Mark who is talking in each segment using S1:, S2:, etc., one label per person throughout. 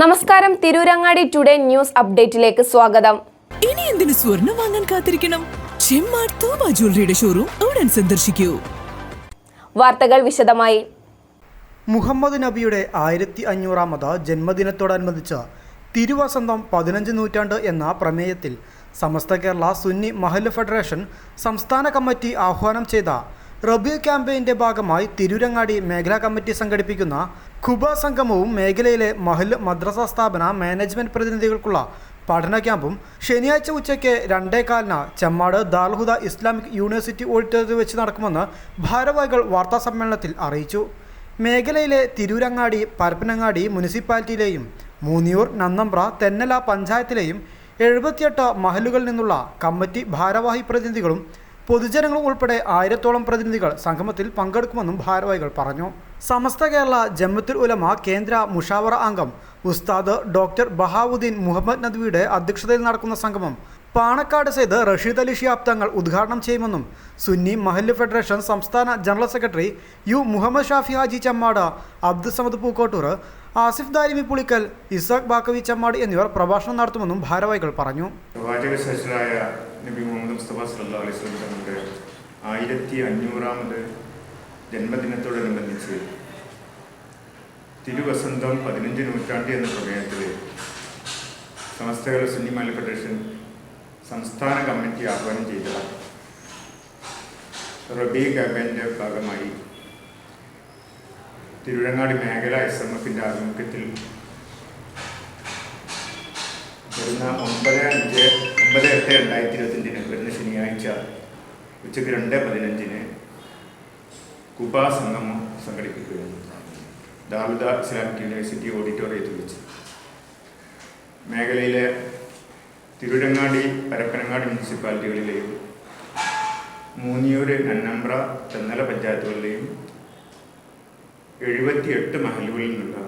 S1: നമസ്കാരം. Tirurangadi today news അപ്ഡേറ്റിലേക്ക് സ്വാഗതം.
S2: ഇനി എന്തിനു സ്വർണം വാങ്ങാൻ കാത്തിരിക്കണം? ചെമ്മാട് തോമ ജ്വല്ലറിയുടെ ഷോറൂം ഉടൻ സന്ദർശിക്കൂ.
S1: വാർത്തകൾ വിശദമായി.
S3: മുഹമ്മദ് നബിയുടെ ആയിരത്തി അഞ്ഞൂറാമത് ജന്മദിനത്തോടനുബന്ധിച്ച് തിരുവസന്തം പതിനഞ്ച് നൂറ്റാണ്ട് എന്ന പ്രമേയത്തിൽ സമസ്ത കേരള സുന്നി മഹല്ല് ഫെഡറേഷൻ സംസ്ഥാന കമ്മിറ്റി ആഹ്വാനം ചെയ്ത റബിയ ക്യാമ്പയിന്റെ ഭാഗമായി തിരൂരങ്ങാടി മേഖലാ കമ്മിറ്റി സംഘടിപ്പിക്കുന്ന ഖുബ സംഗമവും മേഖലയിലെ മഹൽ മദ്രസ സ്ഥാപന മാനേജ്മെന്റ് പ്രതിനിധികൾക്കുള്ള പഠന ക്യാമ്പും ശനിയാഴ്ച ഉച്ചയ്ക്ക് രണ്ടേകാലിന് ചെമ്മാട് ദാൽഹുദ ഇസ്ലാമിക് യൂണിവേഴ്സിറ്റി ഓഡിറ്റോറിയത്തിൽ വെച്ച് നടക്കുമെന്ന് ഭാരവാഹികൾ വാർത്താസമ്മേളനത്തിൽ അറിയിച്ചു. മേഖലയിലെ തിരൂരങ്ങാടി പരപ്പനങ്ങാടി മുനിസിപ്പാലിറ്റിയിലെയും മൂന്നിയൂർ നന്നമ്പ്ര തെന്നല പഞ്ചായത്തിലെയും എഴുപത്തിയെട്ട് മഹലുകളിൽ നിന്നുള്ള കമ്മിറ്റി ഭാരവാഹി പ്രതിനിധികളും പൊതുജനങ്ങളും ഉൾപ്പെടെ ആയിരത്തോളം പ്രതിനിധികൾ സംഗമത്തിൽ പങ്കെടുക്കുമെന്നും ഭാരവാഹികൾ പറഞ്ഞു. സമസ്ത കേരള ജമ്മത്തുൽ ഉലമ കേന്ദ്ര മുഷാവറ അംഗം ഉസ്താദ് ഡോക്ടർ ബഹാവുദ്ദീൻ മുഹമ്മദ് നദ്വിയുടെ അധ്യക്ഷതയിൽ നടക്കുന്ന സംഗമം പാണക്കാട് സെയ്ത് റഷീദ് അലി ഷിയാബ് തങ്ങൾ ഉദ്ഘാടനം ചെയ്യുമെന്നും സുന്നി മഹല്ല് ഫെഡറേഷൻ സംസ്ഥാന general secretary U Muhammad Shafi Haji Chemmad Abdussamad Pookkottur Asif Darimi Pulikkal Ishaq Baqavi Chemmad എന്നിവർ പ്രഭാഷണം നടത്തുമെന്നും ഭാരവാഹികൾ പറഞ്ഞു.
S4: ശ്രേഷ്ഠരായ നബി മുഹമ്മദ് മുസ്തഫ സല്ലാ അലൈഹി സ്വലം തങ്ങളുടെ ആയിരത്തി അഞ്ഞൂറാമത് ജന്മദിനത്തോടനുബന്ധിച്ച് തിരുവസന്തം പതിനഞ്ച് നൂറ്റാണ്ട് എന്ന പ്രമേയത്തിൽ സമസ്തകല സുന്നി മല ഫെഡറേഷൻ സംസ്ഥാന കമ്മിറ്റി ആഹ്വാനം ചെയ്ത റബി ഗബന്റെ ഭാഗമായി തിരുവരങ്ങാടി മേഖല എസ് എം എഫിന്റെ ആഭിമുഖ്യത്തിൽ വരുന്ന ഒമ്പത് അഞ്ച് ഒമ്പത് എട്ട് രണ്ടായിരത്തി ഇരുപത്തഞ്ചിന് വരുന്ന ശനിയാഴ്ച ഉച്ചയ്ക്ക് രണ്ട് പതിനഞ്ചിന് കുബ സംഗമം സംഘടിപ്പിക്കുകയാണ്. ദാറുദ ഇസ്ലാമിക് യൂണിവേഴ്സിറ്റി ഓഡിറ്റോറിയത്തിൽ വെച്ച്. മേഖലയിലെ തിരുരങ്ങാടി പരപ്പനങ്ങാടി മുനിസിപ്പാലിറ്റികളിലെയും മൂന്നിയൂർ നന്നമ്പ്ര തെന്നല പഞ്ചായത്തുകളിലെയും എഴുപത്തിയെട്ട് മഹലുകളിൽ നിന്നുള്ള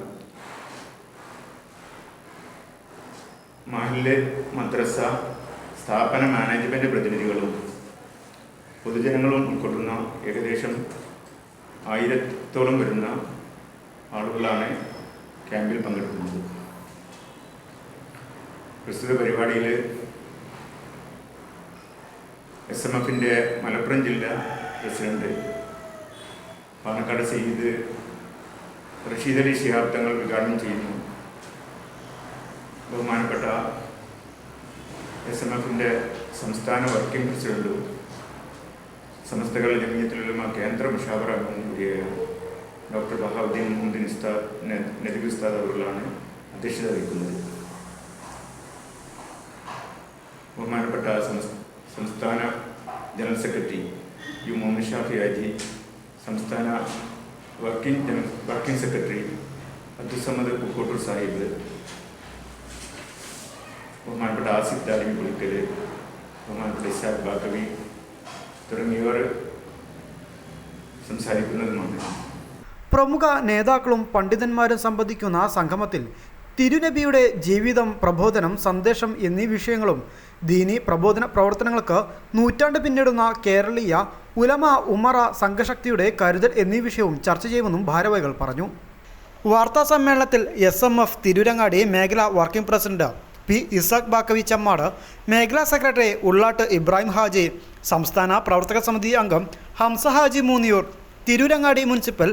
S4: മഹല്ല് മദ്രസ സ്ഥാപന മാനേജ്മെന്റ് പ്രതിനിധികളും പൊതുജനങ്ങളും ഉൾക്കൊള്ളുന്ന ഏകദേശം ആയിരത്തോളം വരുന്ന ആളുകളാണ് ക്യാമ്പിൽ പങ്കെടുക്കുന്നത്. പ്രസ്തുത പരിപാടിയിൽ എസ് എം എഫിന്റെ മലപ്പുറം ജില്ലാ പ്രസിഡന്റ് പാണക്കാട് സെയ്ത് റഷീദ് അലി ഉദ്ഘാടനം ചെയ്യുന്നു. ബഹുമാനപ്പെട്ട എസ് എം എഫിന്റെ സംസ്ഥാന വർക്കിംഗ് പ്രസിഡന്റും സമസ്തകൾ ജമിയത്തിലുള്ള കേന്ദ്ര മുഷാവർ കൂടിയായ ഡോക്ടർ ബഹാവുദ്ദീൻ മുഹമ്മദ് ഉസ്താദ് നദിബ് ഉസ്താദ് അവர்களാണ് അധ്യക്ഷത വഹിക്കുന്നത്. ബഹുമാനപ്പെട്ട സംസ്ഥാന general secretary U Muhammad Shafi Haji സംസ്ഥാന working working secretary Abdussamad Pookkottur Sahib ബഹുമാനപ്പെട്ട ആസിഫ് ദാലിമി പുളിക്കൽ ബഹുമാനപ്പെട്ട ഇസാഖ് ബാക്കവി തുടങ്ങിയവർ സംസാരിക്കുന്നതുമാണ്
S3: പ്രമുഖ നേതാക്കളും പണ്ഡിതന്മാരും സംബന്ധിക്കുന്ന സംഗമത്തിൽ തിരുനബിയുടെ ജീവിതം പ്രബോധനം സന്ദേശം എന്നീ വിഷയങ്ങളും ദീനി പ്രബോധന പ്രവർത്തനങ്ങൾക്ക് നൂറ്റാണ്ട് പിന്നിടുന്ന കേരളീയ ഉലമ ഉമറ സംഘശക്തിയുടെ കരുതൽ എന്നീ വിഷയവും ചർച്ച ചെയ്യുമെന്നും ഭാരവാഹികൾ പറഞ്ഞു. വാർത്താ സമ്മേളനത്തിൽ എസ് എം എഫ് തിരുരങ്ങാടി മേഖല working president P Ishaq Baqavi Chemmad മേഖലാ സെക്രട്ടറി ഉള്ളാട്ട് ഇബ്രാഹിം ഹാജി സംസ്ഥാന പ്രവർത്തക സമിതി അംഗം Hamza Haji Moonniyur Tirurangadi municipal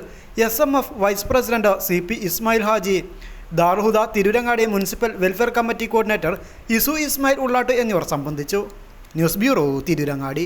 S3: S M F vice president C P Ismail Haji Darul Huda Tirurangadi municipal welfare committee coordinator ഇസു Ismail Ullat എന്നിവർ സംബന്ധിച്ചു. News bureau Tirurangadi.